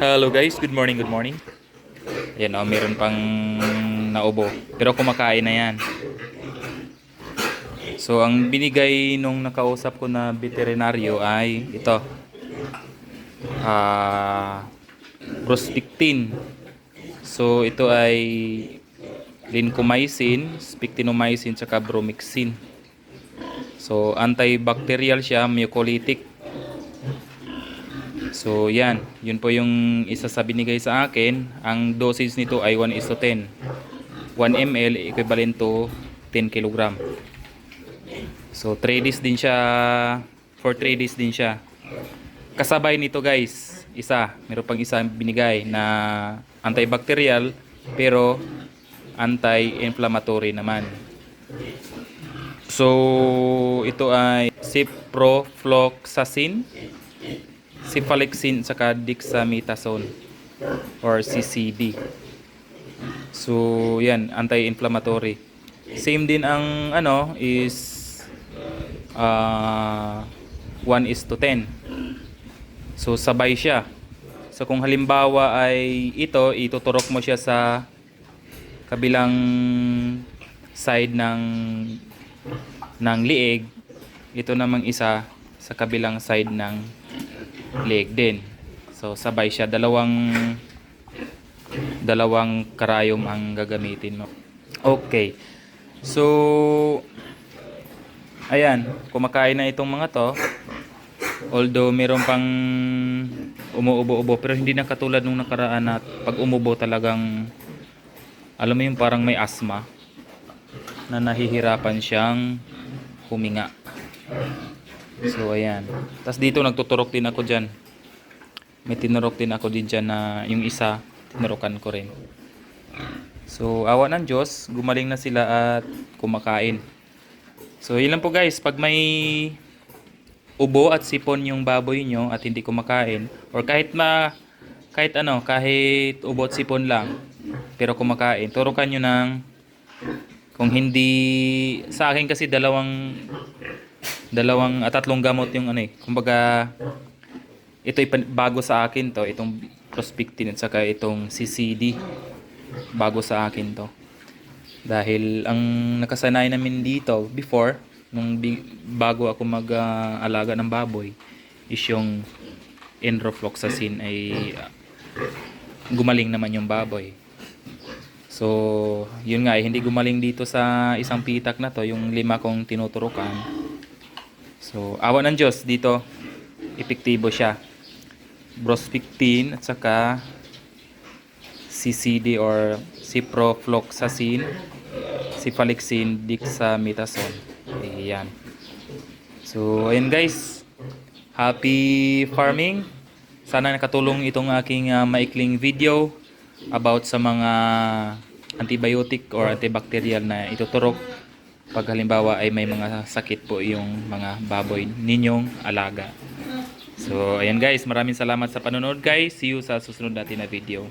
Hello guys, good morning, good morning. Ayan o, meron pang naubo. Pero kumakain na yan. So, ang binigay nung nakausap ko na veterinaryo ay ito. Ah, Prospectin. So, ito ay lincomycin, spictinomycin, tsaka bromixin. So, antibacterial siya, mucolytic. So, yan. Yun po yung isa sa binigay sa akin. Ang dosage nito ay 1 is to 10. 1 ml equivalent to 10 kg. So, 3 days din siya. For 3 days din siya. Kasabay nito guys, isa. Meron pang isa binigay na antibacterial pero anti-inflammatory naman. So, ito ay ciprofloxacin Cefalexin saka dexamethasone or CCD. So, yan, anti-inflammatory. Same din ang ano is uh, 1 is to 10. So, sabay siya. So, kung halimbawa ay ito, ituturok mo siya sa kabilang side ng ng liig. Ito namang isa sa kabilang side ng leg din. So sabay siya dalawang dalawang karayom ang gagamitin mo. Okay. So ayan, kumakain na itong mga to. Although meron pang umuubo-ubo pero hindi na katulad nung nakaraan na pag umubo talagang alam mo yung parang may asthma na nahihirapan siyang huminga. So, ayan. Tapos dito nagtuturok din ako dyan. May tinurok din ako din dyan na yung isa, tinurokan ko rin. So, awa ng Diyos, gumaling na sila at kumakain. So, yun lang po guys. Pag may ubo at sipon yung baboy nyo at hindi kumakain, or kahit ma, kahit ano, kahit ubo at sipon lang, pero kumakain, turukan nyo ng kung hindi, sa akin kasi dalawang dalawang at tatlong gamot yung ano eh. Kumbaga ito bago sa akin to, itong Prospectin at saka itong CCD. Bago sa akin to. Dahil ang nakasanay namin dito before nung bago ako mag-alaga ng baboy is yung enrofloxacin ay ah, gumaling naman yung baboy. So, yun nga, eh, hindi gumaling dito sa isang pitak na to, yung lima kong tinuturukan. So, awa ng Diyos, dito, epektibo siya. Brospectin at saka CCD or ciprofloxacin, cefalexin, dexamethasone. Ayan. So, ayun guys. Happy farming. Sana nakatulong itong aking ah, maikling video about sa mga antibiotic or antibacterial na ituturok pag halimbawa ay may mga sakit po yung mga baboy ninyong alaga. So, ayan guys, maraming salamat sa panonood guys. See you sa susunod natin na video.